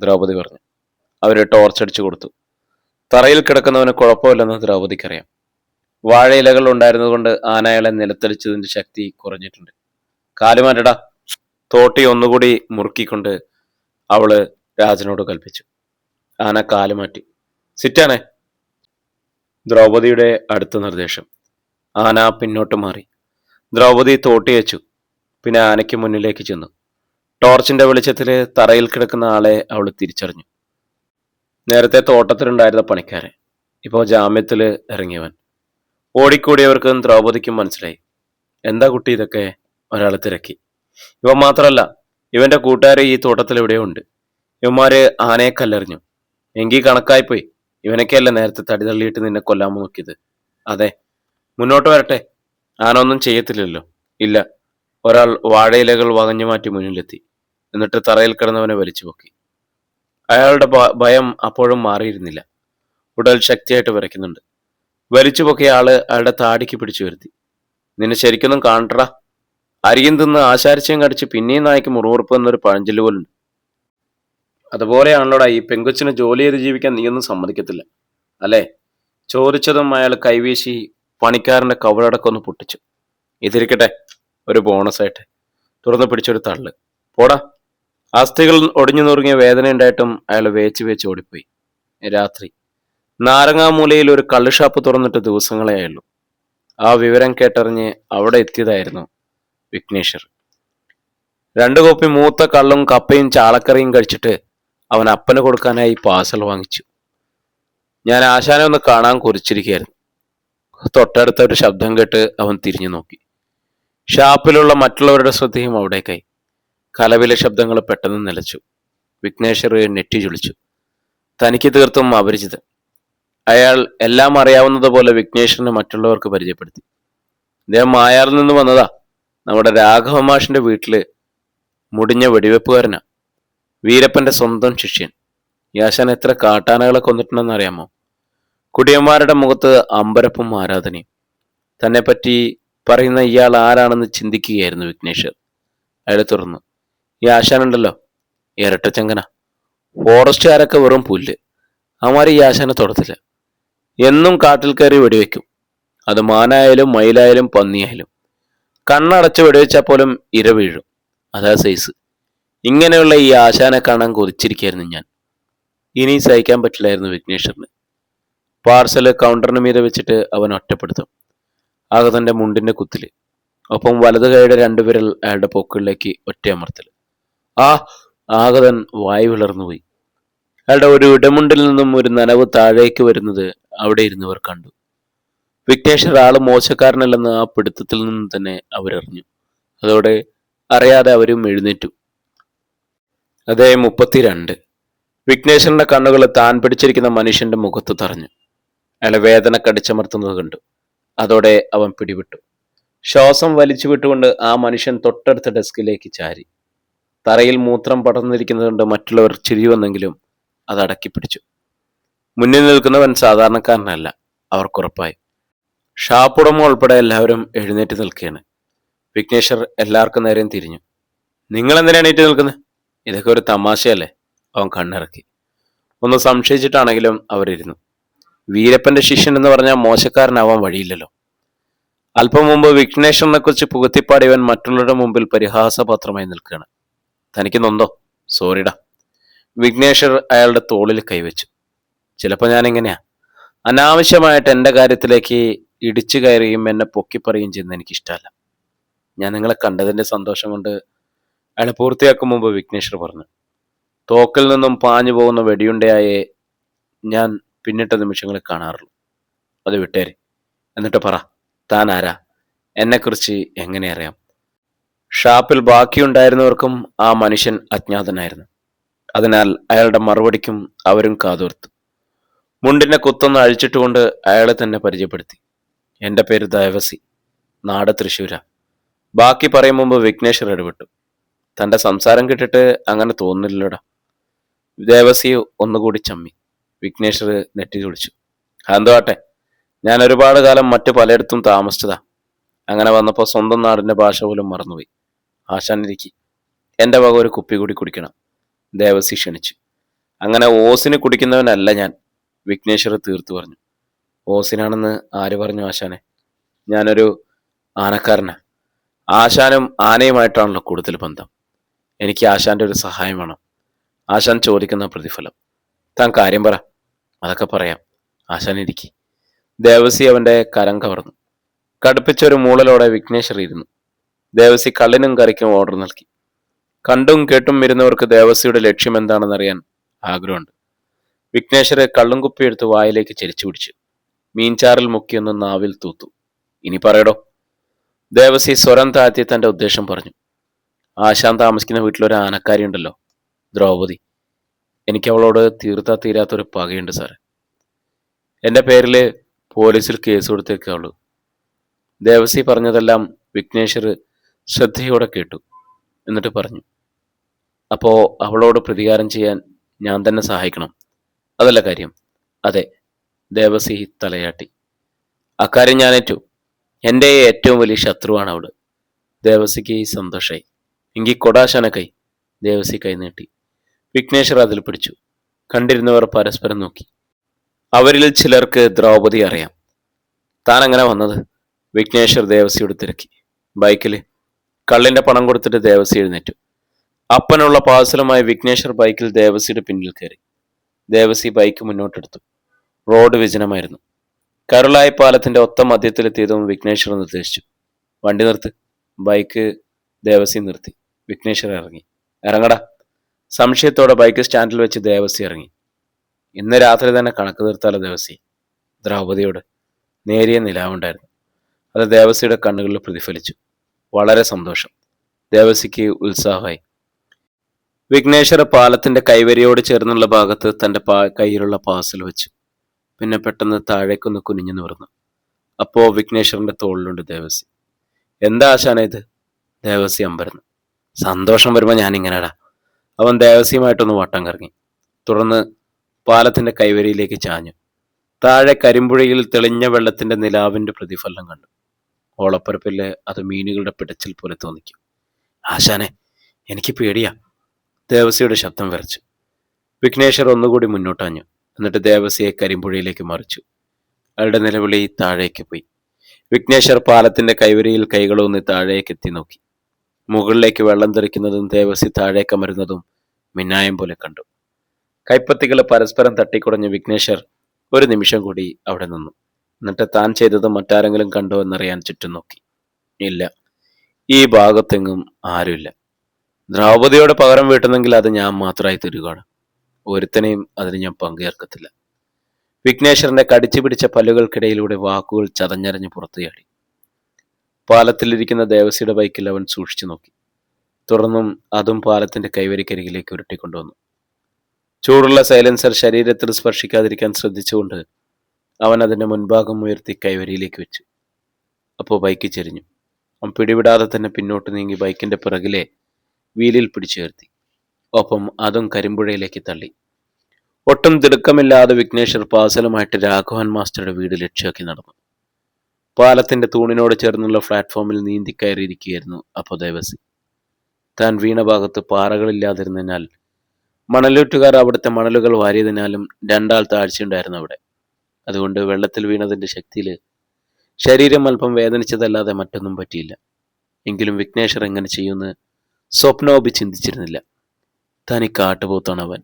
ദ്രൗപദി പറഞ്ഞു. അവർ ടോർച്ച് അടിച്ചു കൊടുത്തു. തറയിൽ കിടക്കുന്നവന് കുഴപ്പമില്ലെന്ന് ദ്രൗപദിക്കറിയാം. വാഴയിലകൾ ഉണ്ടായിരുന്നതുകൊണ്ട് ആനയാളെ നിലത്തടിച്ചതിന്റെ ശക്തി കുറഞ്ഞിട്ടുണ്ട്. കാലുമാറ്റടാ തോട്ടി ഒന്നുകൂടി മുറുക്കിക്കൊണ്ട് അവൾ രാജനോട് കൽപ്പിച്ചു. ആന കാലുമാറ്റി സിറ്റാണേ? ദ്രൗപദിയുടെ അടുത്ത നിർദ്ദേശം. ആന പിന്നോട്ട് മാറി. ദ്രൗപദി തോട്ടി വെച്ചു. പിന്നെ ആനയ്ക്ക് മുന്നിലേക്ക് ചെന്നു. ടോർച്ചിന്റെ വെളിച്ചത്തിൽ തറയിൽ കിടക്കുന്ന ആളെ അവൾ തിരിച്ചറിഞ്ഞു. നേരത്തെ തോട്ടത്തിലുണ്ടായിരുന്ന പണിക്കാരൻ ഇപ്പോൾ ജാമ്യത്തിൽ ഇറങ്ങിയവൻ. ഓടിക്കൂടിയവർക്കും ദ്രൗപദിക്കും മനസ്സിലായി. എന്താ കുട്ടി ഇതൊക്കെ? ഒരാൾ തിരക്കി. ഇവ മാത്രമല്ല ഇവന്റെ കൂട്ടുകാർ ഈ തോട്ടത്തിൽ എവിടെയോ ഉണ്ട്. ഇവന്മാര് ആനയെ കല്ലെറിഞ്ഞു. എങ്കിൽ കണക്കായിപ്പോയി. ഇവനൊക്കെയല്ല നേരത്തെ തടി തള്ളിയിട്ട് നിന്നെ കൊല്ലാമോ നോക്കിയത്. അതെ മുന്നോട്ട് വരട്ടെ. ആന ഒന്നും ചെയ്യത്തില്ലല്ലോ. ഇല്ല. ഒരാൾ വാഴയിലകൾ വകഞ്ഞു മാറ്റി മുന്നിലെത്തി. എന്നിട്ട് തറയിൽ കിടന്നവനെ വലിച്ചു പൊക്കി. അയാളുടെ ഭയം അപ്പോഴും മാറിയിരുന്നില്ല. ഉടൽ ശക്തിയായിട്ട് വിറയ്ക്കുന്നുണ്ട്. വലിച്ചു പൊക്കിയ ആൾ അയാളുടെ താടിക്ക് പിടിച്ചു വരുത്തി. നിന്നെ ശരിക്കൊന്നും കാണട്ടടാ അരിയും തിന്ന് ആശാരിച്ചയും കടിച്ച് പിന്നെയും നായ്ക്ക് മുറിവുറുപ്പ് എന്നൊരു പഴഞ്ചൊല്ല് പോലുണ്ട്. അതുപോലെയാണല്ലോടാ ഈ പെങ്കൊച്ചിന് ജോലി ചെയ്ത് ജീവിക്കാൻ നീയൊന്നും സമ്മതിക്കത്തില്ല. അല്ലേ? ചോദിച്ചതും അയാൾ കൈവീശി പണിക്കാരന്റെ കവളടക്കൊന്ന് പൊട്ടിച്ചു. ഇതിരിക്കട്ടെ ഒരു ബോണസായിട്ട്. തുറന്ന് പിടിച്ചൊരു തള്ള്. പോടാ. അസ്ഥികൾ ഒടിഞ്ഞു നുറുങ്ങിയ വേദന ഉണ്ടായിട്ടും അയാൾ വേച്ച് വേച്ച് ഓടിപ്പോയി. രാത്രി. നാരങ്ങാമൂലയിൽ ഒരു കള്ളുഷാപ്പ് തുറന്നിട്ട് ദിവസങ്ങളേ ആയുള്ളൂ. ആ വിവരം കേട്ടറിഞ്ഞ് അവിടെ എത്തിയതായിരുന്നു വിഘ്നേശ്വർ. രണ്ടു കോപ്പി മൂത്ത കള്ളും കപ്പയും ചാളക്കറിയും കഴിച്ചിട്ട് അവൻ അപ്പന് കൊടുക്കാനായി പാസൽ വാങ്ങിച്ചു. ഞാൻ ആശാനെ ഒന്ന് കാണാൻ കുറിച്ചിരിക്കുകയായിരുന്നു. തൊട്ടടുത്ത ഒരു ശബ്ദം കേട്ട് അവൻ തിരിഞ്ഞു നോക്കി. ഷാപ്പിലുള്ള മറ്റുള്ളവരുടെ ശ്രദ്ധയും അവിടേക്കായി. കലവിലെ ശബ്ദങ്ങൾ പെട്ടെന്ന് നിലച്ചു. വിഘ്നേശ്വർ നെറ്റി ചുളിച്ചു. തനിക്ക് തീർത്തും അപരിചിതൻ. അയാൾ എല്ലാം അറിയാവുന്നതുപോലെ വിഘ്നേശ്വരനെ മറ്റുള്ളവർക്ക് പരിചയപ്പെടുത്തി. ഇദ്ദേഹം മായാറിൽ നിന്ന് വന്നതാ. നമ്മുടെ രാഘവ മാഷിന്റെ വീട്ടിൽ മുടിഞ്ഞ വെടിവെപ്പുകാരനാ. വീരപ്പന്റെ സ്വന്തം ശിഷ്യൻ. യാശാൻ എത്ര കാട്ടാനകളെ കൊന്നിട്ടുണ്ടെന്ന് അറിയാമോ? കുടിയന്മാരുടെ മുഖത്ത് അമ്പരപ്പും ആരാധനയും. തന്നെപ്പറ്റി പറയുന്ന ഇയാൾ ആരാണെന്ന് ചിന്തിക്കുകയായിരുന്നു വിഘ്നേശ്വർ അയാൾ തുറന്നു. ഈ ആശാനുണ്ടല്ലോ ഇരട്ടച്ചങ്കന ഫോറസ്റ്റുകാരൊക്കെ വെറും പുല്ല്. അവന്മാർ ഈ ആശാനെ തൊടത്തില്ല. എന്നും കാട്ടിൽ കയറി വെടിവെക്കും. അത് മാനായാലും മയിലായാലും പന്നിയായാലും. കണ്ണടച്ച് വെടിവെച്ചാൽ പോലും ഇര വീഴും. അതാ സൈസ്. ഇങ്ങനെയുള്ള ഈ ആശാനെ കാണാൻ കൊതിച്ചിരിക്കായിരുന്നു ഞാൻ. ഇനി സഹിക്കാൻ പറ്റില്ലായിരുന്നു വിഘ്നേശ്വറിന് പാർസൽ കൗണ്ടറിന് മീതെ വെച്ചിട്ട് അവൻ ഒറ്റപ്പെടുത്തും. ആകതന്റെ മുണ്ടിന്റെ കുത്തിൽ. ഒപ്പം വലത് കൈയുടെ രണ്ടുവിരൽ അയാളുടെ പൊക്കിളിലേക്ക് ഒറ്റയമർത്തൽ ആ ആഗതൻ വായു വിളർന്നുപോയി അയാളുടെ ഒരു ഇടമുണ്ടിൽ നിന്നും ഒരു നനവ് താഴേക്ക് വരുന്നത് അവിടെ ഇരുന്നവർ കണ്ടു. വിക്ടേഷ് ആൾ മോശക്കാരനല്ലെന്ന് ആ പിടുത്തത്തിൽ നിന്ന് തന്നെ അവരറിഞ്ഞു. അതോടെ അറിയാതെ അവരും എഴുന്നേറ്റു. അതേ മുപ്പത്തിരണ്ട്. വിഘ്നേശ്വരന്റെ കണ്ണുകൾ താൻ പിടിച്ചിരിക്കുന്ന മനുഷ്യന്റെ മുഖത്ത് തറഞ്ഞു. അയാളെ വേദന കടിച്ചമർത്തുന്നത് കണ്ടു. അതോടെ അവൻ പിടിവിട്ടു ശ്വാസം വലിച്ചു വിട്ടുകൊണ്ട് ആ മനുഷ്യൻ തൊട്ടടുത്ത ഡെസ്കിലേക്ക് ചാരി. തറയിൽ മൂത്രം പടർന്നിരിക്കുന്നതുകൊണ്ട് മറ്റുള്ളവർ ചിരിവന്നെങ്കിലും അത് അടക്കി പിടിച്ചു. മുന്നിൽ നിൽക്കുന്നവൻ സാധാരണക്കാരനല്ല അവർക്കുറപ്പായി ഷാപ്പുടമ ഉൾപ്പെടെ എല്ലാവരും എഴുന്നേറ്റ് നിൽക്കുകയാണ്. വിഘ്നേശ്വർ എല്ലാവർക്കും നേരെയും തിരിഞ്ഞു. നിങ്ങൾ എന്തിനാണ് എണീറ്റ് നിൽക്കുന്നത് ഇതൊക്കെ ഒരു തമാശയല്ലേ? അവൻ കണ്ണിറക്കി. ഒന്ന് സംശയിച്ചിട്ടാണെങ്കിലും അവരിരുന്നു. വീരപ്പന്റെ ശിഷ്യൻ എന്ന് പറഞ്ഞാൽ മോശക്കാരനാവാൻ വഴിയില്ലല്ലോ. അല്പം മുമ്പ് വിഘ്നേശ്വരനെ കുറിച്ച് പുകുത്തിപ്പാടിയവൻ മറ്റുള്ളവരുടെ മുമ്പിൽ പരിഹാസപാത്രമായി നിൽക്കുകയാണ്. തനിക്ക് നൊന്തോ? സോറിടാ. വിഘ്നേശ്വർ അയാളുടെ തോളിൽ കൈവച്ചു. ചിലപ്പോൾ ഞാൻ എങ്ങനെയാ അനാവശ്യമായിട്ട് എന്റെ കാര്യത്തിലേക്ക് ഇടിച്ചു കയറുകയും എന്നെ പൊക്കിപ്പറയുകയും ചെയ്യുന്ന എനിക്കിഷ്ടമല്ല. ഞാൻ നിങ്ങളെ കണ്ടതിന്റെ സന്തോഷം കൊണ്ട് അയാളെ പൂർത്തിയാക്കും മുമ്പ് വിഘ്നേശ്വർ പറഞ്ഞു. തോക്കിൽ നിന്നും പാഞ്ഞു പോകുന്ന വെടിയുണ്ടയായെ ഞാൻ പിന്നിട്ട നിമിഷങ്ങളിൽ കാണാറുള്ളൂ. അത് വിട്ടേര്. എന്നിട്ട് പറ താൻ ആരാ? എന്നെക്കുറിച്ച് എങ്ങനെ അറിയാം? ഷാപ്പിൽ ബാക്കിയുണ്ടായിരുന്നവർക്കും ആ മനുഷ്യൻ അജ്ഞാതനായിരുന്നു. അതിനാൽ അയാളുടെ മറുപടിക്കും അവരും കാതോർത്തു. മുണ്ടിനെ കുത്തൊന്ന് അഴിച്ചിട്ടുകൊണ്ട് അയാളെ തന്നെ പരിചയപ്പെടുത്തി. എന്റെ പേര് ദേവസി നാട് തൃശ്ശൂര. ബാക്കി പറയും മുമ്പ് വിഘ്നേശ്വർ ഇടപെട്ടു. തന്റെ സംസാരം കേട്ടിട്ട് അങ്ങനെ തോന്നില്ലടാ. ദേവസി ഒന്നുകൂടി ചമ്മി. വിഘ്നേശ്വർ നെറ്റി വിളിച്ചു. ആട്ടെ ഞാൻ ഒരുപാട് കാലം മറ്റു പലയിടത്തും താമസിച്ചതാ. അങ്ങനെ വന്നപ്പോൾ സ്വന്തം നാടിന്റെ ഭാഷ പോലും മറന്നുപോയി. ആശാനിരിക്കി. എന്റെ വക ഒരു കുപ്പി കൂടി കുടിക്കണം. ദേവസി ക്ഷണിച്ചു. അങ്ങനെ ഓസിന് കുടിക്കുന്നവനല്ല ഞാൻ വിഘ്നേശ്വർ തീർത്തു പറഞ്ഞു. ഓസിനാണെന്ന് ആര് പറഞ്ഞു ആശാനെ? ഞാനൊരു ആനക്കാരനാ. ആശാനും ആനയുമായിട്ടാണല്ലോ കൂടുതൽ ബന്ധം. എനിക്ക് ആശാന്റെ ഒരു സഹായം വേണം. ആശാൻ ചോദിക്കുന്ന പ്രതിഫലം. താൻ കാര്യം പറ. അതൊക്കെ പറയാം. ആശാൻ ഇരിക്കി. ദേവസി അവന്റെ കരം കവർന്നു. കടുപ്പിച്ചൊരു മൂളലോടെ വിഘ്നേശ്വർ ഇരുന്നു. ദേവസി കള്ളിനും കറിക്കും ഓർഡർ നൽകി. കണ്ടും കേട്ടും വരുന്നവർക്ക് ദേവസിയുടെ ലക്ഷ്യം എന്താണെന്നറിയാൻ ആഗ്രഹമുണ്ട്. വിഘ്നേശ്വര് കള്ളും കുപ്പിയെടുത്ത് വായിലേക്ക് ചരിച്ചു പിടിച്ചു. മീൻചാറിൽ മുക്കിയൊന്ന് നാവിൽ തൂത്തു. ഇനി പറയടോ. ദേവസി സ്വരം താഴ്ത്തി തന്റെ ഉദ്ദേശം പറഞ്ഞു. ആശാൻ താമസിക്കുന്ന വീട്ടിലൊരു ആനക്കാരി ഉണ്ടല്ലോ ദ്രൗപദി. എനിക്ക് അവളോട് തീർത്താ തീരാത്തൊരു പകയുണ്ട് സാർ എന്റെ പേരിൽ പോലീസിൽ കേസ് കൊടുത്തേക്കാവുള്ളൂ. ദേവസി പറഞ്ഞതെല്ലാം വിഘ്നേശ്വർ ശ്രദ്ധയോടെ കേട്ടു എന്നിട്ട് പറഞ്ഞു അപ്പോൾ അവളോട് പ്രതികാരം ചെയ്യാൻ ഞാൻ തന്നെ സഹായിക്കണം. അതല്ല കാര്യം. അതെ ദേവസി തലയാട്ടി. അക്കാര്യം ഞാൻ ഏറ്റു എന്റെ ഏറ്റവും വലിയ ശത്രുവാണ് അവൾ ദേവസിക്ക് സന്തോഷായി. എങ്കിൽ കൊടാശാന കൈ ദേവസി കൈ നീട്ടി വിഘ്നേശ്വർ അതിൽ പിടിച്ചു. കണ്ടിരുന്നവർ പരസ്പരം നോക്കി. അവരിൽ ചിലർക്ക് ദ്രൗപദി അറിയാം. താൻ അങ്ങനെ വന്നത്? വിഘ്നേശ്വർ ദേവസിയോട് തിരക്കി. ബൈക്കിൽ കള്ളിന്റെ പണം കൊടുത്തിട്ട് ദേവസി എഴുന്നേറ്റു. അപ്പനുള്ള പാഴ്സലുമായി വിഘ്നേശ്വർ ബൈക്കിൽ ദേവസിയുടെ പിന്നിൽ കയറി. ദേവസി ബൈക്ക് മുന്നോട്ടെടുത്തു. റോഡ് വിജനമായിരുന്നു. കരുളായി പാലത്തിന്റെ ഒത്ത മധ്യത്തിലെത്തിയതും വിഘ്നേശ്വർ നിർദ്ദേശിച്ചു. വണ്ടി നിർത്ത്. ബൈക്ക് ദേവസി നിർത്തി. വിഘ്നേശ്വർ ഇറങ്ങി. ഇറങ്ങടാ. സംശയത്തോടെ ബൈക്ക് സ്റ്റാൻഡിൽ വെച്ച് ദേവസി ഇറങ്ങി. ഇന്ന് രാത്രി തന്നെ കണക്ക് തീർത്താലോ ദേവസി ദ്രൗപതിയോട് നേരിയ നിലാവുണ്ടായിരുന്നു. അത് ദേവസിയുടെ കണ്ണുകളിൽ പ്രതിഫലിച്ചു. വളരെ സന്തോഷം. ദേവസിക്ക് ഉത്സാഹമായി. വിഘ്നേശ്വര പാലത്തിന്റെ കൈവരിയോട് ചേർന്നുള്ള ഭാഗത്ത് തന്റെ പാ കയ്യിലുള്ള പാസൽ വെച്ചു. പിന്നെ പെട്ടെന്ന് താഴേക്കൊന്ന് കുനിഞ്ഞു നിവർന്നു. അപ്പോ വിഘ്നേശ്വരന്റെ തോളിലുണ്ട് ദേവസി എന്താ ആശാന ഇത്? ദേവസി അമ്പരന്നു. സന്തോഷം വരുമ്പോ ഞാൻ ഇങ്ങനെടാ അവൻ ദേവസ്യമായിട്ടൊന്ന് വട്ടം കറങ്ങി. തുടർന്ന് പാലത്തിന്റെ കൈവരിയിലേക്ക് ചാഞ്ഞു. താഴെ കരിമ്പുഴയിൽ തെളിഞ്ഞ വെള്ളത്തിന്റെ നിലാവിന്റെ പ്രതിഫലനം കണ്ടു. ഓളപ്പരപ്പിൽ അത് മീനുകളുടെ പിടച്ചിൽ പോലെ തോന്നിക്കും. ആശാനെ എനിക്ക് പേടിയാ. ദേവസിയുടെ ശബ്ദം വരച്ചു വിഘ്നേശ്വർ ഒന്നുകൂടി മുന്നോട്ടാഞ്ഞു. എന്നിട്ട് ദേവസിയെ കരിമ്പുഴയിലേക്ക് മറിച്ചു. അയാളുടെ നിലവിളി താഴേക്ക് പോയി. വിഘ്നേശ്വർ പാലത്തിന്റെ കൈവരിയിൽ കൈകളൂന്നി താഴേക്ക് എത്തി നോക്കി. മുകളിലേക്ക് വെള്ളം തെറിക്കുന്നതും ദേവസി താഴേക്ക് അമരുന്നതും മിന്നായം പോലെ കണ്ടു. കൈപ്പത്തികൾ പരസ്പരം തട്ടിക്കുടഞ്ഞ വിഘ്നേശ്വർ ഒരു നിമിഷം കൂടി അവിടെ നിന്നു. എന്നിട്ട് താൻ ചെയ്തത് മറ്റാരെങ്കിലും കണ്ടോ എന്നറിയാൻ ചുറ്റും നോക്കി. ഇല്ല. ഈ ഭാഗത്തെങ്ങും ആരുമില്ല. ദ്രൗപതിയോട് പകരം വീട്ടുന്നെങ്കിൽ അത് ഞാൻ മാത്രമായി തരികയാണ് ഒരുത്തനെയും അതിന് ഞാൻ പങ്കുചേർക്കത്തില്ല വിഘ്നേശ്വരന്റെ കടിച്ചു പിടിച്ച പല്ലുകൾക്കിടയിലൂടെ വാക്കുകൾ ചതഞ്ഞരഞ്ഞ് പുറത്തുചാടി. പാലത്തിലിരിക്കുന്ന ദേവസിയുടെ ബൈക്കിൽ അവൻ സൂക്ഷിച്ചു നോക്കി. തുടർന്നും അതും പാലത്തിന്റെ കൈവരിക്കരികിലേക്ക് ഉരുട്ടിക്കൊണ്ടുവന്നു. ചൂടുള്ള സൈലൻസർ ശരീരത്തിൽ സ്പർശിക്കാതിരിക്കാൻ ശ്രദ്ധിച്ചുകൊണ്ട് അവൻ അതിന്റെ മുൻഭാഗം ഉയർത്തി കൈവരിയിലേക്ക് വെച്ചു. അപ്പോൾ ബൈക്ക് ചെരിഞ്ഞു. അവൻ പിടിവിടാതെ തന്നെ പിന്നോട്ട് നീങ്ങി ബൈക്കിന്റെ പിറകിലെ വീലിൽ പിടിച്ചുയർത്തി ഒപ്പം അതും കരിമ്പുഴയിലേക്ക് തള്ളി. ഒട്ടും തിടുക്കമില്ലാതെ വിഘ്നേശ്വർ പാസലുമായിട്ട് രാഘവൻ മാസ്റ്ററുടെ വീട് ലക്ഷ്യമാക്കി നടന്നു. പാലത്തിന്റെ തൂണിനോട് ചേർന്നുള്ള പ്ലാറ്റ്ഫോമിൽ നീന്തി കയറിയിരിക്കുകയായിരുന്നു അപ്പോൾ ദേവസി താൻ വീണ ഭാഗത്ത് പാറകളില്ലാതിരുന്നതിനാൽ മണലൂട്ടുകാർ അവിടുത്തെ മണലുകൾ വാരിയതിനാലും രണ്ടാൾ താഴ്ചയുണ്ടായിരുന്നു അവിടെ. അതുകൊണ്ട് വെള്ളത്തിൽ വീണതിന്റെ ശക്തിയിൽ ശരീരം അല്പം വേദനിച്ചതല്ലാതെ മറ്റൊന്നും പറ്റിയില്ല. എങ്കിലും വിഘ്നേശ്വർ എങ്ങനെ ചെയ്യുമെന്ന് സ്വപ്നോപി ചിന്തിച്ചിരുന്നില്ല. തനി കാട്ടുപോത്താണ് അവൻ.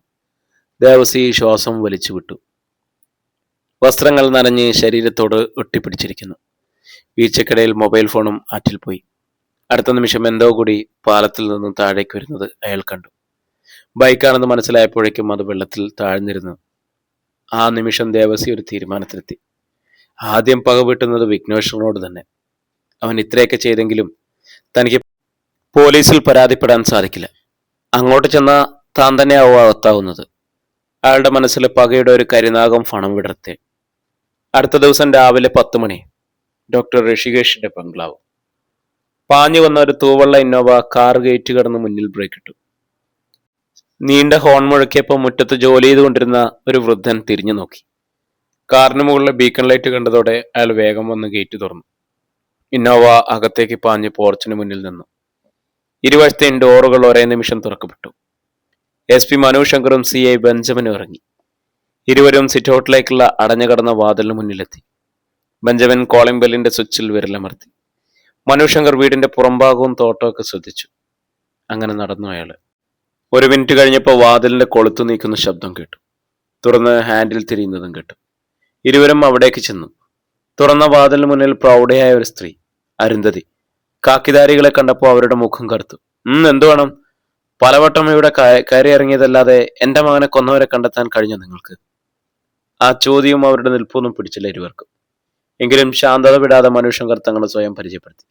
ദേവസി ശ്വാസം വലിച്ചു വിട്ടു വസ്ത്രങ്ങൾ നനഞ്ഞ് ശരീരത്തോട് ഒട്ടിപ്പിടിച്ചിരിക്കുന്നു. വീഴ്ചക്കിടയിൽ മൊബൈൽ ഫോണും ആറ്റിൽ പോയി. അടുത്ത നിമിഷം എന്തോ കൂടി പാലത്തിൽ നിന്നും താഴേക്ക് വരുന്നത് അയാൾ കണ്ടു. ബൈക്കാണെന്ന് മനസ്സിലായപ്പോഴേക്കും അത് വെള്ളത്തിൽ താഴ്ന്നിരുന്നു. ആ നിമിഷം ദേവസി ഒരു തീരുമാനത്തിലെത്തി. ആദ്യം പക വീട്ടുന്നത് വിഘ്നേശ്വരനോട് തന്നെ. അവൻ ഇത്രയൊക്കെ ചെയ്തെങ്കിലും തനിക്ക് പോലീസിൽ പരാതിപ്പെടാൻ സാധിക്കില്ല. അങ്ങോട്ട് ചെന്ന താൻ തന്നെയാവും അകത്താവുന്നത് അയാളുടെ മനസ്സിൽ പകയുടെ ഒരു കരിനാഗം ഫണം വിടർത്തി. അടുത്ത ദിവസം രാവിലെ പത്ത് മണി. ഡോക്ടർ ഋഷികേഷിന്റെ ബംഗ്ലാവ്. പാഞ്ഞു വന്ന ഒരു തൂവള്ള ഇന്നോവ കാർ ഗേറ്റ് കടന്ന് മുന്നിൽ ബ്രേക്ക് ഇട്ടു. നീണ്ട ഹോൺ മുഴക്കിയപ്പോൾ മുറ്റത്ത് ജോലി ചെയ്തുകൊണ്ടിരുന്ന ഒരു വൃദ്ധൻ തിരിഞ്ഞു നോക്കി. കാറിന് മുകളിലെ ബീക്കൺ ലൈറ്റ് കണ്ടതോടെ അയാൾ വേഗം വന്ന് ഗേറ്റ് തുറന്നു. ഇന്നോവ അകത്തേക്ക് പാഞ്ഞ് പോർച്ചിന് മുന്നിൽ നിന്നു. ഇരുവശത്തെ ഡോറുകൾ ഒരേ നിമിഷം തുറക്കപ്പെട്ടു. എസ് പി മനു ശങ്കറും സി ഐ ബെഞ്ചമിനും ഇറങ്ങി. ഇരുവരും സിറ്റൗട്ടിലേക്കുള്ള അടഞ്ഞുകടന്ന വാതിലിന് മുന്നിലെത്തി. ബെഞ്ചമിൻ കോളിംഗ് ബെല്ലിന്റെ സ്വിച്ചിൽ വിരലമർത്തി മനുശങ്കർ വീടിന്റെ പുറംഭാഗവും തോട്ടമൊക്കെ ശ്രദ്ധിച്ചു. അങ്ങനെ നടന്നു അയാൾ. ഒരു മിനിറ്റ് കഴിഞ്ഞപ്പോൾ വാതിലിന്റെ കൊളുത്തു നീക്കുന്ന ശബ്ദം കേട്ടു. തുറന്ന് ഹാൻഡിൽ തിരിയുന്നതും കേട്ടു. ഇരുവരും അവിടേക്ക് ചെന്നു. തുറന്ന വാതിലിന് മുന്നിൽ പ്രൗഢയായ ഒരു സ്ത്രീ അരുന്ധതി. കാക്കിദാരികളെ കണ്ടപ്പോൾ അവരുടെ മുഖം കറുത്തു. എന്തു വേണം? പലവട്ടം ഇവിടെ കയ- കയറി ഇറങ്ങിയതല്ലാതെ എന്റെ മകനെ കൊന്നവരെ കണ്ടെത്താൻ കഴിഞ്ഞു നിങ്ങൾക്ക്? ആ ചോദ്യവും അവരുടെ നിൽപ്പൊന്നും പിടിച്ചില്ല ഇരുവർക്കും. എങ്കിലും ശാന്തത വിടാതെ മനുഷ്യൻ തങ്ങളെ സ്വയം പരിചയപ്പെടുത്തി.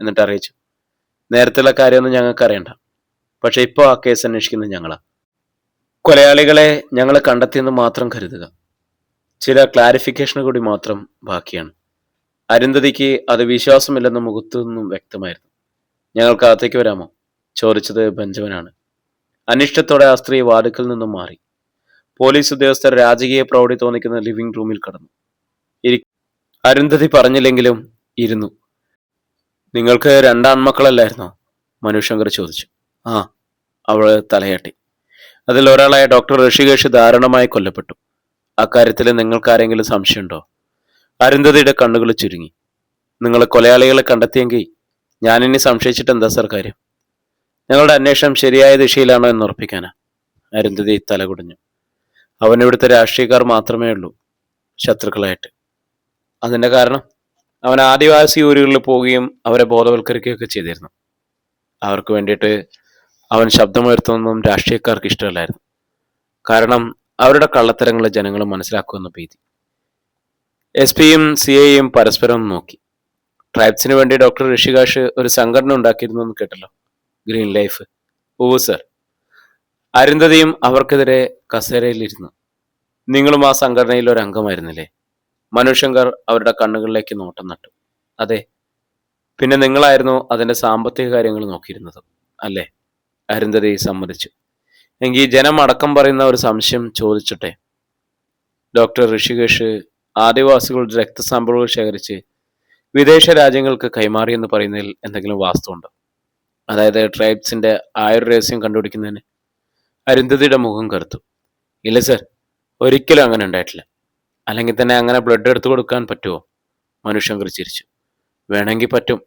എന്നിട്ട് അറിയിച്ചു നേരത്തെയുള്ള കാര്യമൊന്നും ഞങ്ങൾക്ക് അറിയണ്ട. പക്ഷെ ഇപ്പോൾ ആ കേസ് അന്വേഷിക്കുന്നത് ഞങ്ങളാ. കൊലയാളികളെ ഞങ്ങൾ കണ്ടെത്തിയെന്ന് മാത്രം കരുതുക. ചില ക്ലാരിഫിക്കേഷൻ കൂടി മാത്രം ബാക്കിയാണ്. അരുന്ധതിക്ക് അത് വിശ്വാസമില്ലെന്ന് മുഖത്തു നിന്നും വ്യക്തമായിരുന്നു. ഞങ്ങൾക്ക് അകത്തേക്ക് വരാമോ? ചോദിച്ചത് ബെഞ്ചമിനാണ്. അനിഷ്ടത്തോടെ ആ സ്ത്രീ വാതുക്കൽ നിന്നും മാറി. പോലീസ് ഉദ്യോഗസ്ഥർ രാജകീയ പ്രൗഢി തോന്നിക്കുന്ന ലിവിംഗ് റൂമിൽ കടന്നു. അരുന്ധതി പറഞ്ഞില്ലെങ്കിലും ഇരുന്നു. നിങ്ങൾക്ക് രണ്ടാൺമക്കളല്ലായിരുന്നോ? മനുശങ്കർ ചോദിച്ചു. ആ അവൾ തലയാട്ടി. അതിൽ ഒരാളായ ഡോക്ടർ ഋഷികേഷ് ദാരുണമായി കൊല്ലപ്പെട്ടു. അക്കാര്യത്തിൽ നിങ്ങൾക്കാരെങ്കിലും സംശയമുണ്ടോ? അരുന്ധതിയുടെ കണ്ണുകൾ ചുരുങ്ങി. നിങ്ങൾ കൊലയാളികളെ കണ്ടെത്തിയെങ്കിൽ ഞാനിനി സംശയിച്ചിട്ട് എന്താ സർ കാര്യം? ഞങ്ങളുടെ അന്വേഷണം ശരിയായ ദിശയിലാണോ എന്ന് ഉറപ്പിക്കാനാ അരുന്ധതി തലകുടഞ്ഞു. അവനിവിടുത്തെ രാഷ്ട്രീയക്കാർ മാത്രമേ ഉള്ളൂ ശത്രുക്കളായിട്ട്. അതിന്റെ കാരണം അവൻ ആദിവാസി ഊരുകളിൽ പോവുകയും അവരെ ബോധവൽക്കരിക്കുകയൊക്കെ ചെയ്തിരുന്നു. അവർക്ക് വേണ്ടിയിട്ട് അവൻ ശബ്ദമുയർത്തുന്നതും രാഷ്ട്രീയക്കാർക്ക് ഇഷ്ടമല്ലായിരുന്നു. കാരണം അവരുടെ കള്ളത്തരങ്ങളെ ജനങ്ങൾ മനസ്സിലാക്കുമെന്ന് ഭീതി. എസ് പിയും സി ഐയും പരസ്പരം നോക്കി. ട്രൈബ്സിന് വേണ്ടി ഡോക്ടർ ഋഷികാഷ് ഒരു സംഘടന ഉണ്ടാക്കിയിരുന്നു എന്ന് കേട്ടല്ലോ. Green life. ഓ സർ. അരുന്ധതിയും അവർക്കെതിരെ കസേരയിലിരുന്നു. നിങ്ങളും ആ സംഘടനയിൽ ഒരു അംഗമായിരുന്നില്ലേ മനുശങ്കർ അവരുടെ കണ്ണുകളിലേക്ക് നോട്ടം നട്ടു. അതെ പിന്നെ നിങ്ങളായിരുന്നു അതിന്റെ സാമ്പത്തിക കാര്യങ്ങൾ നോക്കിയിരുന്നത് അല്ലേ? അരുന്ധതി സമ്മതിച്ചു എങ്കിൽ ജനം അടക്കം പറയുന്ന ഒരു സംശയം ചോദിച്ചിട്ടെ? ഡോക്ടർ ഋഷികേഷ് ആദിവാസികളുടെ രക്തസാമ്പിളുകൾ ശേഖരിച്ച് വിദേശ രാജ്യങ്ങൾക്ക് കൈമാറി എന്ന് പറയുന്നതിൽ എന്തെങ്കിലും വാസ്തുണ്ടോ അതായത് ട്രൈബ്സിന്റെ ആയുർ രഹസ്യം കണ്ടുപിടിക്കുന്നതിന് അരുന്ധതിയുടെ മുഖം കറുത്തു. ഇല്ല സർ ഒരിക്കലും അങ്ങനെ ഉണ്ടായിട്ടില്ല. അല്ലെങ്കിൽ തന്നെ അങ്ങനെ ബ്ലഡ് എടുത്തു കൊടുക്കാൻ പറ്റുമോ മനുഷ്യൻ ചിരിച്ചു വേണമെങ്കിൽ പറ്റും.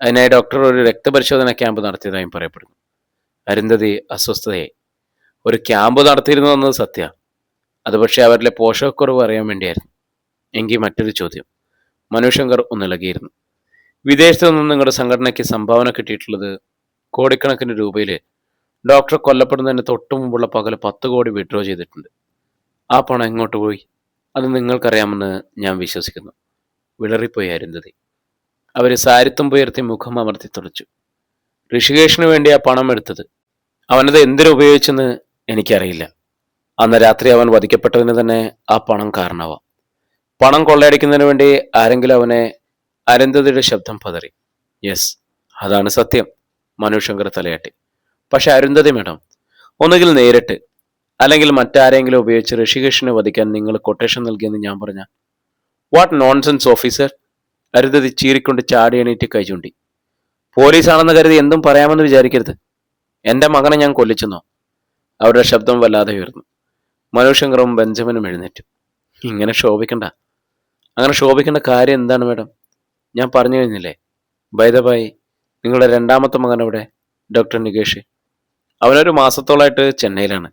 അതിനായി ഡോക്ടർ ഒരു രക്തപരിശോധന ക്യാമ്പ് നടത്തിയതായും പറയപ്പെടുന്നു. അരുന്ധതി അസ്വസ്ഥതയായി. ഒരു ക്യാമ്പ് നടത്തിയിരുന്നു എന്നത് സത്യ. അത് പക്ഷേ അവരിലെ പോഷകക്കുറവ് അറിയാൻ വേണ്ടിയായിരുന്നു. എങ്കിൽ മറ്റൊരു ചോദ്യം. മനുശങ്കർ ഒന്നിളകിയിരുന്നു വിദേശത്തു നിന്നും നിങ്ങളുടെ സംഘടനയ്ക്ക് സംഭാവന കിട്ടിയിട്ടുള്ളത് കോടിക്കണക്കിന് രൂപയിൽ ഡോക്ടർ കൊല്ലപ്പെടുന്നതിന് തൊട്ടു മുമ്പുള്ള പകൽ പത്ത് കോടി വിഡ്രോ ചെയ്തിട്ടുണ്ട്. ആ പണം എങ്ങോട്ട് പോയി? അത് നിങ്ങൾക്കറിയാമെന്ന് ഞാൻ വിശ്വസിക്കുന്നു. വിളറിപ്പോയി അരുന്ധതി. അവർ സാരിത്തുമ്പുയർത്തി മുഖം അമർത്തി തുളച്ചു ഋഷികേഷിന് വേണ്ടി ആ പണം എടുത്തത്. അവനത് എന്തിനു ഉപയോഗിച്ചെന്ന് എനിക്കറിയില്ല. അന്ന് രാത്രി അവൻ വധിക്കപ്പെട്ടതിന് തന്നെ ആ പണം കാരണമാവാം. പണം കൊള്ളയടിക്കുന്നതിന് വേണ്ടി ആരെങ്കിലും അവനെ അരുന്ധതിയുടെ ശബ്ദം പതറി. യെസ് അതാണ് സത്യം. മനുശങ്കർ തലയാട്ടി. പക്ഷെ അരുന്ധതി മേഡം ഒന്നുകിൽ നേരിട്ട് അല്ലെങ്കിൽ മറ്റാരെങ്കിലും ഉപയോഗിച്ച് ഋഷികേഷിനെ വധിക്കാൻ നിങ്ങൾ കൊട്ടേഷൻ നൽകിയെന്ന് ഞാൻ പറഞ്ഞ. വാട്ട് നോൺസെൻസ് ഓഫീസർ അരുതതി ചീറിക്കൊണ്ട് ചാടി എണീറ്റ് കൈ ചൂണ്ടി. പോലീസാണെന്ന് കരുതി എന്തും പറയാമെന്ന് വിചാരിക്കരുത്. എന്റെ മകനെ ഞാൻ കൊല്ലിച്ചെന്നോ? അവരുടെ ശബ്ദം വല്ലാതെ ഉയർന്നു. മനുശങ്കറും ബെഞ്ചമിനും എഴുന്നേറ്റു. ഇങ്ങനെ ശോഭിക്കണ്ട. അങ്ങനെ ശോഭിക്കേണ്ട കാര്യം എന്താണ് മേഡം? ഞാൻ പറഞ്ഞു കഴിഞ്ഞില്ലേ? ബൈദബായി നിങ്ങളുടെ രണ്ടാമത്തെ മകൻ അവിടെ ഡോക്ടർ നികേഷ്. അവനൊരു മാസത്തോളായിട്ട് ചെന്നൈയിലാണ്.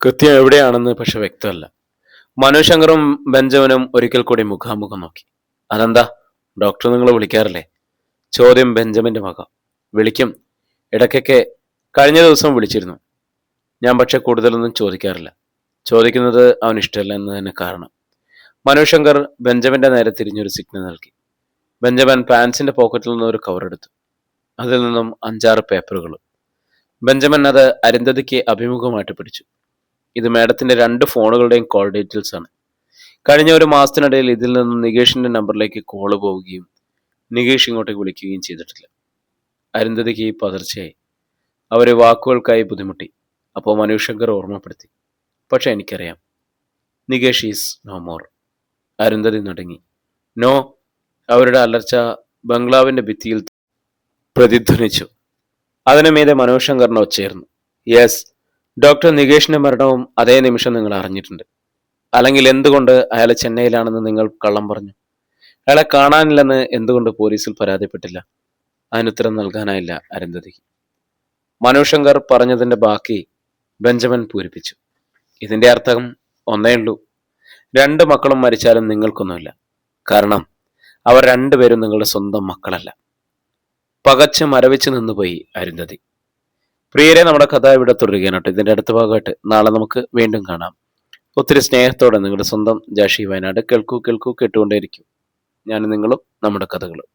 കൃത്യം എവിടെയാണെന്ന് പക്ഷെ വ്യക്തമല്ല. മനുശങ്കറും ബെഞ്ചമിനും ഒരിക്കൽ കൂടി മുഖാമുഖം നോക്കി. അതെന്താ? ഡോക്ടർ നിങ്ങൾ വിളിക്കാറില്ലേ? ചോദ്യം ബെഞ്ചമിന്റെ മക വിളിക്കും. ഇടയ്ക്കൊക്കെ കഴിഞ്ഞ ദിവസം വിളിച്ചിരുന്നു. ഞാൻ പക്ഷെ കൂടുതലൊന്നും ചോദിക്കാറില്ല. ചോദിക്കുന്നത് അവൻ ഇഷ്ടമല്ല എന്ന് തന്നെ കാരണം. മനുശങ്കർ ബെഞ്ചമിന്റെ നേരെ തിരിഞ്ഞൊരു സിഗ്നൽ നൽകി. ബെഞ്ചമൻ പാൻസിന്റെ പോക്കറ്റിൽ നിന്ന് ഒരു കവറെടുത്തു അതിൽ നിന്നും അഞ്ചാറ് പേപ്പറുകളും ബെഞ്ചമൻ അത് അരുന്ധതിക്ക് അഭിമുഖമായിട്ട് പിടിച്ചു. ഇത് മാഡത്തിന്റെ രണ്ട് ഫോണുകളുടെയും കോൾ ഡീറ്റെയിൽസ് ആണ്. കഴിഞ്ഞ ഒരു മാസത്തിനിടയിൽ ഇതിൽ നിന്നും നികേഷിന്റെ നമ്പറിലേക്ക് കോൾ പോവുകയും നികേഷ് ഇങ്ങോട്ടേക്ക് വിളിക്കുകയും ചെയ്തിട്ടില്ല. അരുന്ധതിക്ക് ഈ പതർച്ചയായി അവരെ വാക്കുകൾക്കായി ബുദ്ധിമുട്ടി. അപ്പോൾ മനുശങ്കർ ഓർമ്മപ്പെടുത്തി. പക്ഷേ എനിക്കറിയാം. Nikesh is no more. Arundhati നടങ്ങി. No അവരുടെ അലർച്ച ബംഗ്ലാവിന്റെ ഭിത്തിയിൽ പ്രതിധ്വനിച്ചു. അതിനു മീതെ മനോജ് ഒച്ചേർന്നു യെസ് ഡോക്ടർ നികേഷിന്റെ മരണവും അതേ നിമിഷം നിങ്ങൾ അറിഞ്ഞിട്ടുണ്ട്. അല്ലെങ്കിൽ എന്തുകൊണ്ട് അയാളെ ചെന്നൈയിലാണെന്ന് നിങ്ങൾ കള്ളം പറഞ്ഞു? അയാളെ കാണാനില്ലെന്ന് എന്തുകൊണ്ട് പോലീസിൽ പരാതിപ്പെട്ടില്ല? അതിനുത്തരം നൽകാനായില്ല അരുന്ധതിക്ക് മനുഷങ്കർ ശങ്കർ പറഞ്ഞതിന്റെ ബാക്കി ബെഞ്ചമിൻ പൂരിപ്പിച്ചു. ഇതിന്റെ അർത്ഥം ഒന്നേ ഉള്ളൂ. രണ്ട് മക്കളും മരിച്ചാലും നിങ്ങൾക്കൊന്നുമില്ല. കാരണം അവർ രണ്ടുപേരും നിങ്ങളുടെ സ്വന്തം മക്കളല്ല. പകച്ച് മരവിച്ച് നിന്നുപോയി അരുന്ധതി. പ്രിയരെ നമ്മുടെ കഥ ഇവിടെ തുടരുകയാണ് കേട്ടോ. ഇതിന്റെ അടുത്ത ഭാഗമായിട്ട് നാളെ നമുക്ക് വീണ്ടും കാണാം. ഒത്തിരി സ്നേഹത്തോടെ നിങ്ങളുടെ സ്വന്തം ജാഷി വയനാട് കേൾക്കൂ കേൾക്കൂ കേട്ടുകൊണ്ടേയിരിക്കും. ഞാൻ നിങ്ങളും നമ്മുടെ കഥകളും.